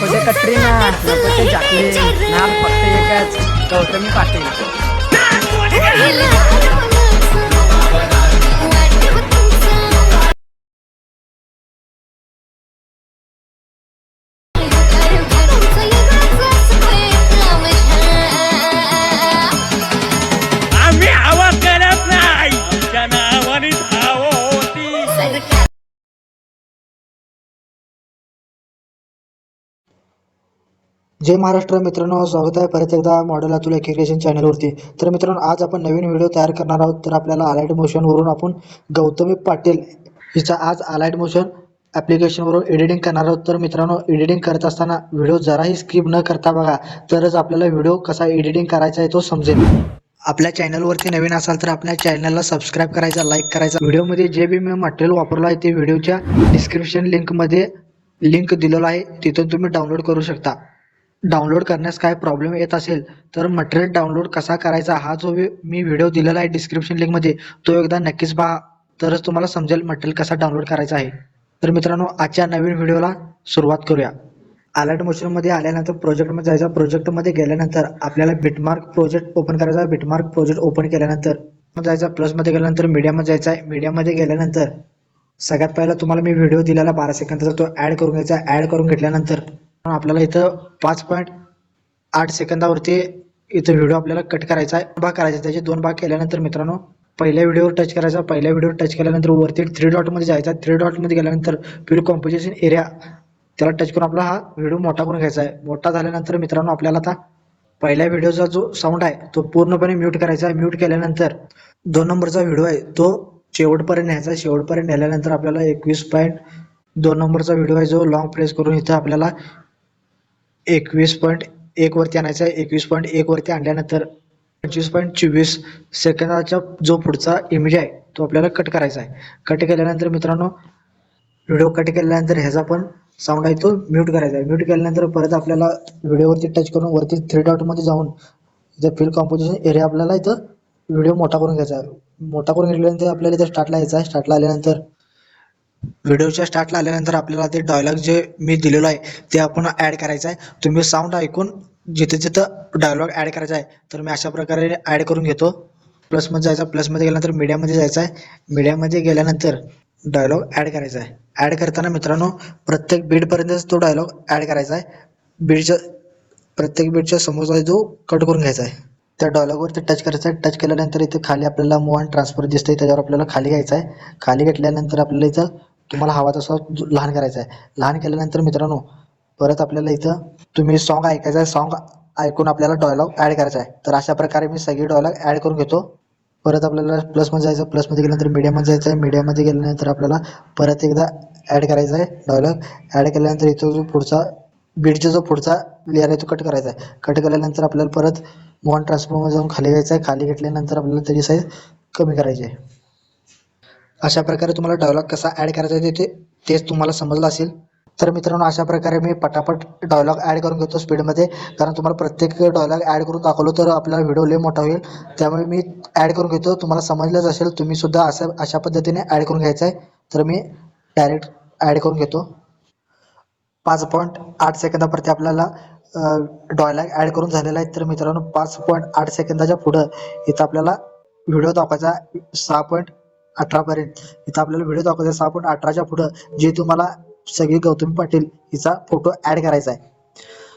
नको कटरीना नको ते जॅकलीन नाम फक्त एकच गौतमी पाटील. जय महाराष्ट्र मित्रांनो स्वागत आहे परत एकदा मॉडेल अतुल क्रिएशन चॅनलवरती तर मित्रांनो आज आपण नवीन व्हिडिओ तयार करणार आहोत. तर आपल्याला अलाइट मोशनवरून आपण गौतमी पाटील हिचा आज अलाइट मोशन ॲप्लिकेशनवरून एडिटिंग करणार आहोत. तर मित्रांनो एडिटिंग करत असताना व्हिडिओ जराही स्किप न करता बघा. तरच आपल्याला व्हिडिओ कसा एडिटिंग करायचा आहे तो समजेल. आपल्या चॅनलवरती नवीन असाल तर आपल्या चॅनलला सबस्क्राईब करायचा लाईक करायचा. व्हिडिओमध्ये जे बी मी मटेरियल वापरलं आहे ते व्हिडिओच्या डिस्क्रिप्शन लिंकमध्ये लिंक दिलेलं आहे. तिथून तुम्ही डाउनलोड करू शकता. डाउनलोड करण्यास काय प्रॉब्लेम येत असेल तर मटेरियल डाउनलोड कसा करायचा हा जो मी व्हिडिओ दिलेला आहे डिस्क्रिप्शन लिंकमध्ये तो एकदा नक्कीच पहा. तरच तुम्हाला समजेल मटेरियल कसा डाउनलोड करायचा आहे. तर मित्रांनो आजच्या नवीन व्हिडिओला सुरुवात करूया. अलर्ट मोशनमध्ये आल्यानंतर प्रोजेक्टमध्ये जायचा. प्रोजेक्टमध्ये गेल्यानंतर आपल्याला बिटमार्क प्रोजेक्ट ओपन करायचा. बिटमार्क प्रोजेक्ट ओपन केल्यानंतर मग प्लसमध्ये गेल्यानंतर मीडियामध्ये जायचं आहे. मीडियामध्ये गेल्यानंतर सगळ्यात पहिला तुम्हाला मी व्हिडिओ दिलेला बारा सेकंदाचा तो ॲड करून घ्यायचा. ॲड करून घेतल्यानंतर आपल्याला इथं पाच पॉईंट आठ सेकंदावरती इथं व्हिडिओ आपल्याला कट करायचा आहे. भाग करायचा आहे. त्याचे दोन भाग केल्यानंतर मित्रांनो पहिल्या व्हिडिओवर टच करायचा. पहिल्या व्हिडिओवर टच केल्यानंतर वरती थ्री डॉटमध्ये जायचा थ्री डॉटमध्ये गेल्यानंतर व्हिडिओ कॉम्पोजिशन एरिया त्याला टच करून आपला हा व्हिडिओ मोठा करून घ्यायचा आहे. मोठा झाल्यानंतर मित्रांनो आपल्याला आता पहिल्या व्हिडिओचा जो साऊंड आहे तो पूर्णपणे म्यूट करायचा आहे. म्यूट केल्यानंतर दोन नंबरचा व्हिडिओ आहे तो शेवटपर्यंत न्यायचा आहे. शेवटपर्यंत नेल्यानंतर आपल्याला एकवीस पॉईंट दोन नंबरचा व्हिडिओ आहे जो लॉंग प्रेस करून इथं आपल्याला एकवीस पॉईंट एक वरती आणायचा आहे. एकवीस पॉईंट एक वरती आणल्यानंतर पंचवीस पॉईंट चोवीस सेकंदाचा जो पुढचा इमेज आहे तो आपल्याला कट करायचा आहे. कट केल्यानंतर मित्रांनो व्हिडिओ कट केल्यानंतर ह्याचा पण साऊंड आहे तो म्यूट करायचा आहे. म्यूट केल्यानंतर परत आपल्याला व्हिडिओवरती टच करून वरती थ्री डॉटमध्ये जाऊन इथं फिल कॉम्पोजिशन एरिया आपल्याला इथं व्हिडिओ मोठा करून घ्यायचा आहे. मोठा करून घेतल्यानंतर आपल्याला इथं स्टार्टला यायचा आहे. स्टार्टला आल्यानंतर व्हिडिओच्या स्टार्टला आल्यानंतर आपल्याला ते डायलॉग जे मी दिलेलं आहे ते आपण ॲड करायचं आहे. तुम्ही साऊंड ऐकून जिथे जिथं डायलॉग ॲड करायचा आहे तर मी अशा प्रकारे ॲड करून घेतो. प्लसमध्ये जायचं प्लसमध्ये गेल्यानंतर मीडियामध्ये जायचं आहे. मीडियामध्ये गेल्यानंतर डायलॉग ॲड करायचा आहे. ॲड करताना मित्रांनो प्रत्येक बीडपर्यंतच तो डायलॉग ॲड करायचा आहे बीडच्या प्रत्येक बीडच्या समोरचा जो कट करून घ्यायचा आहे त्या डायलॉगवरती टच करायचं आहे. टच केल्यानंतर इथे खाली आपल्याला मूव अँड ट्रान्सफर दिसतंय त्याच्यावर आपल्याला खाली घ्यायचं आहे. खाली घेतल्यानंतर आपल्याला इथं तुम्हाला हवा तसा जो- लहान करायचा आहे लहान केल्यानंतर मित्रांनो परत आपल्याला इथं तुम्ही सॉन्ग ऐकायचं आहे सॉन्ग ऐकून आपल्याला डायलॉग ॲड करायचा आहे तर अशा प्रकारे मी सगळे डायलॉग ॲड करून घेतो. परत आपल्याला प्लसमध्ये जायचं प्लसमध्ये गेल्यानंतर मीडियामध्ये जायचं आहे मीडियामध्ये गेल्यानंतर आपल्याला परत एकदा ॲड करायचा आहे डायलॉग ॲड केल्यानंतर इथं जो पुढचा बीडचा जो पुढचा लेअर आहे तो कट करायचा आहे कट केल्यानंतर आपल्याला परत मोहन ट्रान्सफॉर्मर जाऊन खाली घ्यायचं आहे खाली घेतल्यानंतर आपल्याला त्याची साईज कमी करायची आहे अशा प्रकारे तुम्हाला डायलॉग कसा ॲड करायचा ते तेच तुम्हाला समजलं असेल. तर मित्रांनो अशा प्रकारे मी पटापट डायलॉग ॲड करून घेतो स्पीडमध्ये कारण तुम्हाला प्रत्येक डायलॉग ॲड करून दाखवलो तर आपला व्हिडिओ लय मोठा होईल. त्यामुळे मी ॲड करून घेतो. तुम्हाला समजलंच असेल तुम्ही सुद्धा असं अशा पद्धतीने ॲड करून घ्यायचं आहे. तर मी डायरेक्ट ॲड करून घेतो. पाच पॉईंट आठ सेकंदाप्रती आपल्याला डॉयलॉग ॲड करून झालेला आहे. तर मित्रांनो पाच पॉईंट आठ सेकंदाच्या पुढं इथं आपल्याला व्हिडिओ दाखवायचा सहा पॉईंट अठरापर्यंत. इथं आपल्याला व्हिडिओ दाखवायचा सहा पॉईंट अठराच्या पुढं जे तुम्हाला सगळी गौतमी पाटील हिचा फोटो ॲड करायचा आहे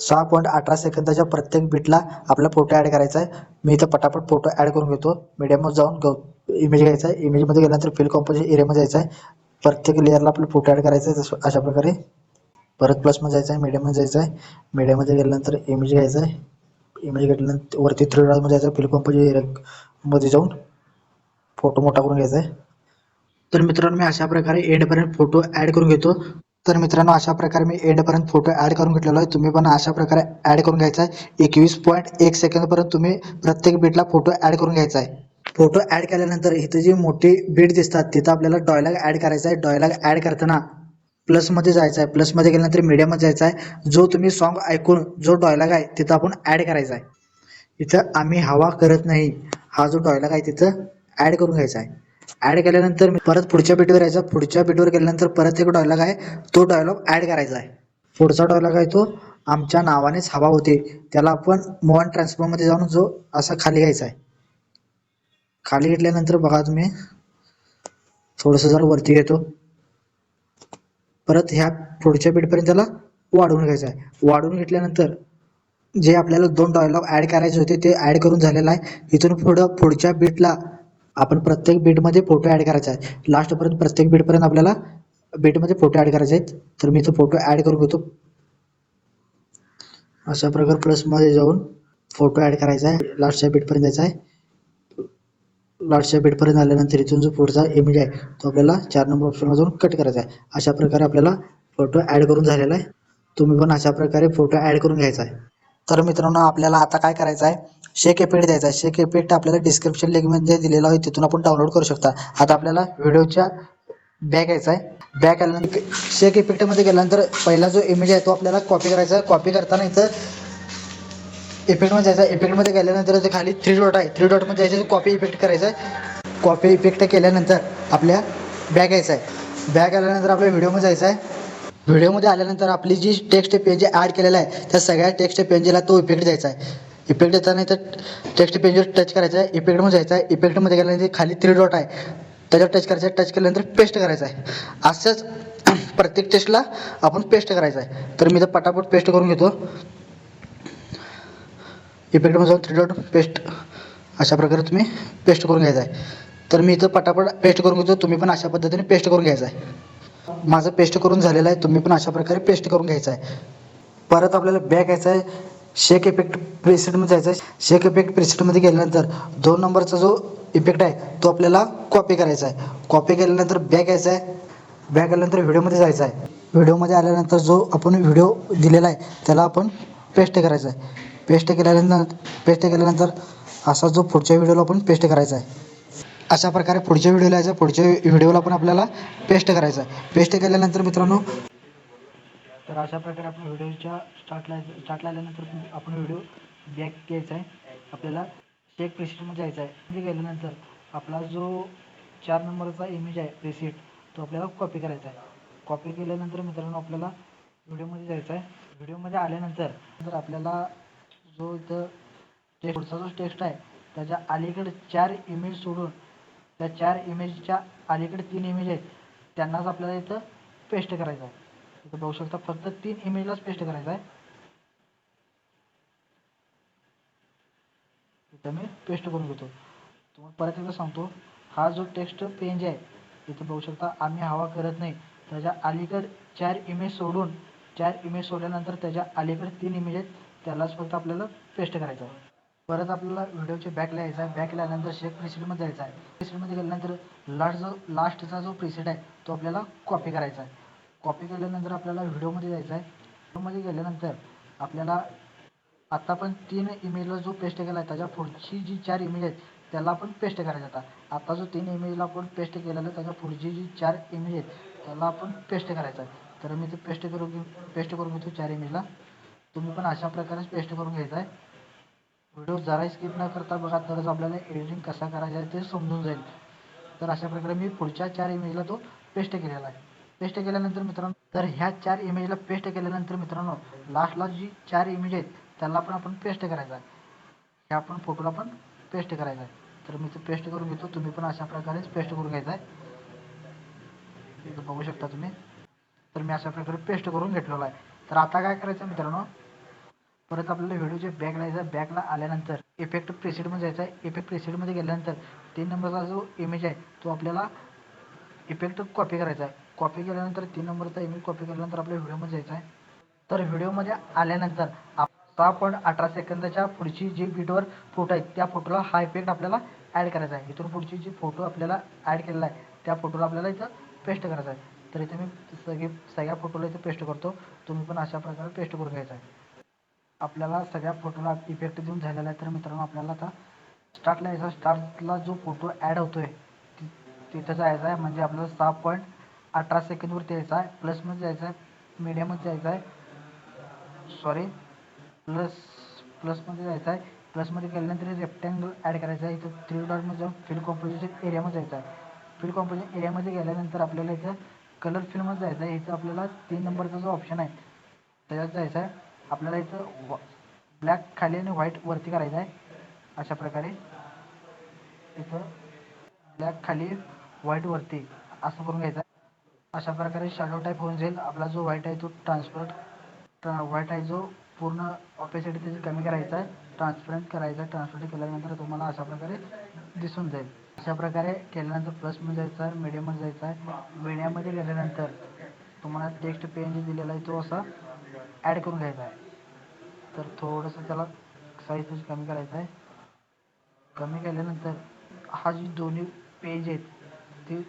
सहा पॉईंट अठरा सेकंदाच्या प्रत्येक बिटला आपला फोटो ॲड करायचा आहे मी इथं पटापट फोटो ॲड करून घेतो. मीडियममध्ये जाऊन गौ इमेज घ्यायचा आहे इमेजमध्ये गेल्यानंतर फिल कॉम्पोजिशन एरियामध्ये जायचं आहे प्रत्येक लेअरला आपला फोटो ॲड करायचा आहे जसं अशा प्रकारे. परत प्लसमध्ये जायचं आहे मीडियममध्ये जायचं आहे मीडियममध्ये गेल्यानंतर इमेज घ्यायचं आहे इमेज घेतल्यानंतर वरती थ्री डॉलमध्ये जायचं आहे फिल कॉम्पोजिशन एरियामध्ये जाऊन फोटो मोठा करून घ्यायचा आहे तर मित्रांनो मी अशा प्रकारे एंडपर्यंत फोटो ॲड करून घेतो. तर मित्रांनो अशा प्रकारे मी एंडपर्यंत फोटो ॲड करून घेतलेलो आहे. तुम्ही पण अशा प्रकारे ॲड करून घ्यायचा आहे. एकवीस पॉईंट एक सेकंदपर्यंत तुम्ही प्रत्येक बीटला फोटो ॲड करून घ्यायचा आहे. फोटो ॲड केल्यानंतर इथे जी मोठी बीट दिसतात तिथं आपल्याला डॉयलॉग ॲड करायचा आहे. डॉयलॉग ॲड करताना प्लसमध्ये जायचं आहे. प्लसमध्ये गेल्यानंतर मीडियममध्ये जायचं आहे. जो तुम्ही सॉन्ग ऐकून जो डॉयलॉग आहे तिथं आपण ॲड करायचा आहे. इथं आम्ही हवा करत नाही. हा जो डॉयलॉग आहे तिथं ॲड करून घ्यायचा आहे. ॲड केल्यानंतर मी परत पुढच्या बीटवर यायचा. पुढच्या पीठवर गेल्यानंतर परत एक डायलॉग आहे. तो डायलॉग ॲड करायचा आहे. पुढचा डायलॉग आहे तो आमच्या नावानेच हवा होते. त्याला आपण मोहन ट्रान्सफॉर्ममध्ये जाऊन जो असा खाली घ्यायचा आहे. खाली घेतल्यानंतर बघा तुम्ही. थोडंसं जरा वरती घेतो. परत ह्या पुढच्या बीटपर्यंत त्याला वाढवून घ्यायचं आहे. वाढवून घेतल्यानंतर जे आपल्याला दोन डायलॉग ॲड करायचे होते ते ॲड करून झालेलं आहे. इथून पुढं पुढच्या बीटला आपण प्रत्येक बीटमध्ये फोटो ॲड करायचा आहे. लास्टपर्यंत प्रत्येक बीटपर्यंत आपल्याला बीटमध्ये फोटो ॲड करायचे आहेत. तर मी तो फोटो ॲड करून घेतो. अशा प्रकारे प्लसमध्ये जाऊन फोटो ॲड करायचा आहे. लास्टच्या बीटपर्यंत यायचा आहे. लास्टच्या बीटपर्यंत आल्यानंतर इथून जो पुढचा इमेज आहे तो आपल्याला चार नंबर ऑप्शनला जाऊन कट करायचा आहे. अशा प्रकारे आपल्याला फोटो ॲड करून झालेला आहे. तुम्ही पण अशा प्रकारे फोटो ॲड करून घ्यायचा आहे. तर मित्रांनो आपल्याला आता काय करायचं आहे? शेक इफेक्ट द्यायचा. आहे शेक इफेक्ट आपल्याला डिस्क्रिप्शन लिंकमध्ये दिलेला आहे. तिथून आपण डाउनलोड करू शकता. आता आपल्याला व्हिडिओच्या बॅक यायचा आहे. बॅक आल्यानंतर शेक इफेक्टमध्ये गेल्यानंतर पहिला जो इमेज आहे तो आपल्याला कॉपी करायचा. आहे कॉपी करताना इथं इफेक्टमध्ये जायचं. इफेक्टमध्ये गेल्यानंतर ते खाली थ्री डॉट आहे. थ्री डॉटमध्ये जायचं कॉपी इफेक्ट करायचं आहे. कॉपी इफेक्ट केल्यानंतर आपल्या बॅग यायचं आहे. बॅग आल्यानंतर आपल्या व्हिडिओमध्ये जायचं आहे. व्हिडिओमध्ये आल्यानंतर आपली जी टेक्स्ट पेज ॲड केलेला आहे त्या सगळ्या टेक्स्ट पेजला तो इफेक्ट द्यायचा आहे. इफेक्ट येता नाही तर टेक्स्ट पेजवर टच करायचं आहे. इफेक्टमध्ये जायचं आहे. इफेक्टमध्ये गेल्यानंतर खाली थ्री डॉट आहे. त्याच्यावर टच करायचं आहे. टच केल्यानंतर पेस्ट करायचं आहे. असंच प्रत्येक टेस्टला आपण पेस्ट करायचं आहे. तर मी तर पटापट पेस्ट करून घेतो. इफेक्टमध्ये जाऊन थ्री डॉट पेस्ट अशा प्रकारे तुम्ही पेस्ट करून घ्यायचा आहे. तर मी इथं पटापट पेस्ट करून घेतो. तुम्ही पण अशा पद्धतीने पेस्ट करून घ्यायचा आहे. माझं पेस्ट करून झालेलं आहे. तुम्ही पण अशा प्रकारे पेस्ट करून घ्यायचं आहे. परत आपल्याला बॅक यायचं आहे. शेक इफेक्ट प्रेसेटमध्ये जायचं आहे. शेक इफेक्ट प्रेसेटमध्ये गेल्यानंतर दोन नंबरचा जो इफेक्ट आहे तो आपल्याला कॉपी करायचा आहे. कॉपी केल्यानंतर बॅग यायचा आहे. बॅग आल्यानंतर व्हिडिओमध्ये जायचं आहे. व्हिडिओमध्ये आल्यानंतर जो आपण व्हिडिओ दिलेला आहे त्याला आपण पेस्ट करायचा आहे. पेस्ट केल्यानंतर पेस्ट केल्यानंतर असा जो पुढच्या व्हिडिओला आपण पेस्ट करायचा आहे. अशा प्रकारे पुढच्या व्हिडिओला यायचं पुढच्या व्हिडिओला पण आपल्याला पेस्ट करायचा आहे. पेस्ट केल्यानंतर मित्रांनो तर अशा प्रकारे आपण व्हिडिओच्या स्टार्टला स्टार्टला आल्यानंतर आपण व्हिडिओ बॅक घ्यायचा आहे. आपल्याला शेक प्रेसिडमध्ये जायचं आहे. गेल्यानंतर आपला जो चार नंबरचा इमेज आहे रिसिट तो आपल्याला कॉपी करायचा आहे. कॉपी केल्यानंतर मित्रांनो आपल्याला व्हिडिओमध्ये जायचं आहे. व्हिडिओमध्ये आल्यानंतर जर आपल्याला जो इथं ते पुढचा जो टेक्स्ट आहे त्याच्या अलीकडे चार इमेज सोडून त्या चार इमेजच्या अलीकडे तीन इमेज आहेत त्यांनाच आपल्याला इथं पेस्ट करायचं आहे. इथं बघू शकता फक्त तीन इमेजलाच पेस्ट करायचं आहे. इथं मी पेस्ट करून घेतो. तुम्हाला परत एकदा सांगतो हा जो टेक्स्ट पेंज आहे इथं बघू शकता आम्ही हवा करत नाही. त्याच्या अलीकड चार इमेज सोडून चार इमेज सोडल्यानंतर त्याच्या अलीकडे तीन इमेज आहेत त्यालाच फक्त आपल्याला पेस्ट करायचं आहे. परत आपल्याला व्हिडिओचे बॅकला यायचा आहे. बॅकला आल्यानंतर शेक प्रिसेटमध्ये जायचं आहे. प्रिसेटमध्ये गेल्यानंतर लास्ट जो लास्टचा जो प्रिसेट आहे तो आपल्याला कॉपी करायचा आहे. कॉपी केल्यानंतर आपल्याला व्हिडिओमध्ये जायचं आहे व्हिडिओमध्ये गेल्यानंतर आपल्याला आत्ता पण तीन इमेजला जो पेस्ट केला आहे त्याच्या पुढची जी चार इमेज आहेत त्याला आपण पेस्ट करायचं आता. आता जो तीन इमेजला आपण पेस्ट केलेला आहे त्याच्या पुढची जी चार इमेज आहेत त्याला आपण पेस्ट करायचं आहे. तर मी ते पेस्ट करून घेऊ पेस्ट करून घेतो चार इमेजला तुम्ही पण अशा प्रकारेच पेस्ट करून घ्यायचा आहे. व्हिडिओ जरा स्किप न करता बघा तरच आपल्याला एडिटिंग कसा करायचा आहे ते समजून जाईल. तर अशा प्रकारे मी पुढच्या चार इमेजला तो पेस्ट केलेला आहे. पेस्ट केल्यानंतर मित्रांनो तर ह्या चार इमेजला पेस्ट केल्यानंतर मित्रांनो लास्टला जी चार इमेज आहेत त्याला पण आपण पेस्ट करायचा आहे. ह्या आपण फोटोला पण पेस्ट करायचा आहे. तर मी ते पेस्ट करून घेतो. तुम्ही पण अशा प्रकारेच पेस्ट करून घ्यायचा आहे. इथं बघू शकता तुम्ही. तर मी अशा प्रकारे पेस्ट करून घेतलेला आहे. तर आता काय करायचं मित्रांनो? परत आपल्याला व्हिडिओचे बॅग लावायचं बॅगला आल्यानंतर इफेक्ट प्रेसेटमध्ये जायचा आहे. इफेक्ट प्रेसेटमध्ये गेल्यानंतर तीन नंबरचा जो इमेज आहे तो आपल्याला इफेक्ट कॉपी करायचा आहे. कॉपी केल्यानंतर तीन नंबरचा ईमेल कॉपी केल्यानंतर आपल्या व्हिडिओमध्ये जायचं आहे. तर व्हिडिओमध्ये आल्यानंतर आप- आपण अठरा सेकंदाच्या पुढची जी बीटवर फोटो आहे त्या फोटोला हा इफेक्ट आपल्याला ॲड करायचा आहे. इथून पुढची जी फोटो आपल्याला ॲड केलेला आहे त्या फोटोला आपल्याला इथं पेस्ट करायचा आहे. तर इथे मी सगळे सगळ्या फोटोला इथं पेस्ट करतो. तुम्ही पण अशा प्रकारे पेस्ट करून घ्यायचा आहे. आपल्याला सगळ्या फोटोला इफेक्ट देऊन झालेला आहे. तर मित्रांनो आपल्याला आता स्टार्टला यायचा स्टार्टला जो फोटो ॲड होतो आहे तिथं जायचं आहे. म्हणजे आपल्याला सहा पॉईंट अठरा सेकंदवरती यायचा आहे प्लसमध्ये जायचं आहे मीडियममध्ये जायचं आहे. सॉरी प्लस प्लसमध्ये जायचं आहे. प्लसमध्ये गेल्यानंतर रेक्टँगल ॲड करायचं आहे. इथं थ्री डॉटमध्ये जाऊन फील्ड कॉम्पोजिशन एरियामध्ये जायचं आहे. फील्ड कॉम्पोजिशन एरियामध्ये गेल्यानंतर आपल्याला इथं कलर फिलमध्ये जायचं आहे. इथं आपल्याला तीन नंबरचा जो ऑप्शन आहे त्याच्यात जायचं आहे. आपल्याला इथं ब्लॅक खाली आणि व्हाईट वरती करायचं आहे. अशा प्रकारे. इथं ब्लॅक खाली व्हाईट वरती. असं करून घ्यायचं आहे. अशा प्रकारे शॅडो टाईप होऊन जाईल. आपला जो व्हाईट आहे तो ट्रान्सपरंट व्हाईट आहे जो पूर्ण ऑपेसिटी त्याची कमी करायचा आहे. ट्रान्सपरंट करायचा आहे. ट्रान्सपरंट केल्यानंतर तुम्हाला अशा प्रकारे दिसून जाईल. अशा प्रकारे केल्यानंतर प्लसमध्ये जायचं आहे मीडियममध्ये जायचं आहे. मीडियममध्ये गेल्यानंतर तुम्हाला टेक्स्ट पेन जे दिलेला आहे तो असा ॲड करून घ्यायचा आहे. तर थोडंसं त्याला साईज त्याची कमी करायचं आहे. कमी केल्यानंतर हा जी दोन्ही पेज आहेत ती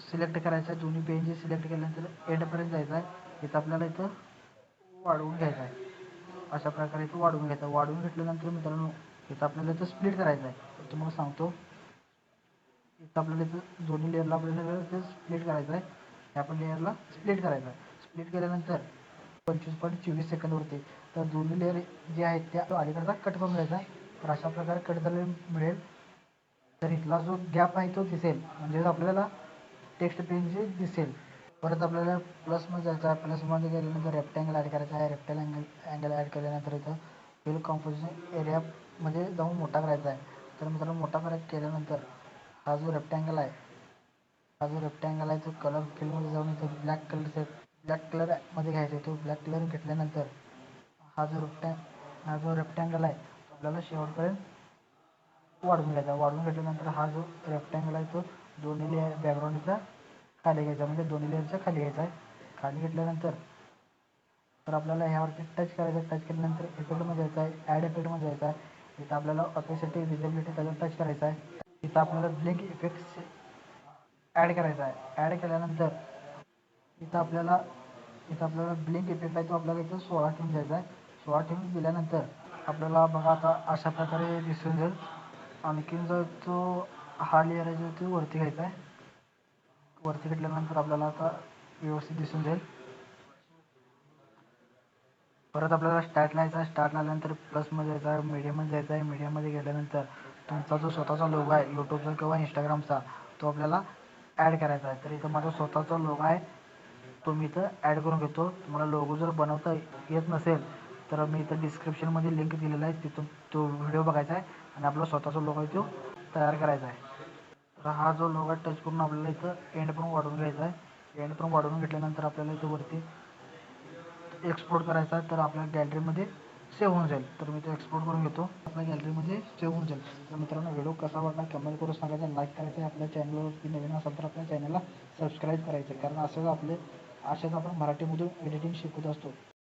सिलेक्ट करायचं आहे. दोन्ही पेज सिलेक्ट केल्यानंतर एंडपर्यंत जायचं आहे. इथं आपल्याला इथं वाढवून घ्यायचं आहे. अशा प्रकारे इथं वाढवून घ्यायचं आहे. वाढवून घेतल्यानंतर मित्रांनो इथं आपल्याला इथं स्प्लिट करायचं आहे. तुम्हाला सांगतो इथं आपल्याला इथं दोन्ही लेअरला आपल्याला इथं स्प्लिट करायचं आहे. ह्या पण लेअरला स्प्लिट करायचं आहे. स्प्लिट केल्यानंतर पंचवीस पॉईंट चोवीस सेकंदवरती तर दोन्ही लेअर जे आहेत त्या अलीकडचा कट करून घ्यायचा आहे. तर अशा प्रकारे कट झालेला मिळेल. तर इथला जो गॅप आहे तो दिसेल. म्हणजे आपल्याला टेक्स्ट पेनचे दिसेल. परत आपल्याला प्लसमध्ये जायचं आहे. प्लसमध्ये गेल्यानंतर रेप्टँगल ॲड करायचा आहे. रेक्टँगल अँगल अँगल ॲड केल्यानंतर इथं फिल कॉम्पोजिशन एरियामध्ये जाऊन मोठा करायचा आहे. तर मित्रांनो मोठा कराय केल्यानंतर हा जो रेप्टँगल आहे हा जो रेक्टँगल आहे तो कलर फिलमध्ये जाऊन इथं ब्लॅक कलर ब्लॅक कलरमध्ये घ्यायचा आहे. तो ब्लॅक कलर घेतल्यानंतर हा जो रेप्टॅ हा जो रेप्टँगल आहे तो आपल्याला शेवटपर्यंत वाढवून घ्यायचा वाढवून घेतल्यानंतर हा जो रेक्टँगल आहे तो दोन्ही लेअर बॅकग्राऊंडचा खाली घ्यायचा म्हणजे दोन्ही लेअरच्या खाली घ्यायचा आहे. खाली घेतल्यानंतर तर आपल्याला ह्यावरती टच करायचं टच केल्यानंतर इफेक्टमध्ये जायचं आहे. ॲड इफेक्टमध्ये जायचं आहे. इथं आपल्याला ऑपेसिटी विजिबिलिटी त्याच्यावर टच करायचं आहे. इथं आपल्याला ब्लिंक इफेक्ट्स ॲड करायचा आहे. ॲड केल्यानंतर इथं आपल्याला इथं आपल्याला ब्लिंक इफेक्ट आहे. तो आपल्याला इथं सोळा ठेवून द्यायचा आहे. सोळा ठेवून दिल्यानंतर आपल्याला बघा आता अशा प्रकारे दिसून जाईल. आणखीन जर तो हा लेअर आहे जो तो वरती घ्यायचा आहे. वरती घेतल्यानंतर आपल्याला आता व्यवस्थित दिसून जाईल. परत आपल्याला स्टार्ट लावायचा आहे. स्टार्ट लाल्यानंतर प्लसमध्ये जायचा आहे मीडियामध्ये जायचं आहे. मीडियामध्ये गेल्यानंतर तुमचा जो स्वतःचा लोगो आहे यूट्यूबचा किंवा इंस्टाग्रामचा तो आपल्याला ॲड करायचा आहे. तर इथं माझा स्वतःचा लोगो आहे. तो मी इथं ॲड करून घेतो. तुम्हाला लोगो जर बनवता येत नसेल तर मी इथं डिस्क्रिप्शनमध्ये लिंक दिलेला आहे. तिथून तो व्हिडिओ बघायचा आहे आणि आपला स्वतःचा लोगो आहे तो तयार करायचा आहे. तर हा जो लोगो आहे टच करून आपल्याला इथं एंड पण वाढवून घ्यायचा आहे. एंड पण वाढवून घेतल्यानंतर आपल्याला इथं वरती एक्सपोर्ट करायचा आहे तर आपल्या गॅलरीमध्ये सेव्ह होऊन जाईल. तर मी तो एक्सपोर्ट करून घेतो. आपल्या गॅलरीमध्ये सेव्ह होऊन जाईल. तर मित्रांनो व्हिडिओ कसा वाटला कमेंट करून सांगायचा लाईक करायचं आहे. आपल्या चॅनलवरती नवीन असेल तर आपल्या चॅनलला सबस्क्राईब करायचं आहे. कारण असंच आपले असेच आपण मराठीमधून एडिटिंग शिकत असतो.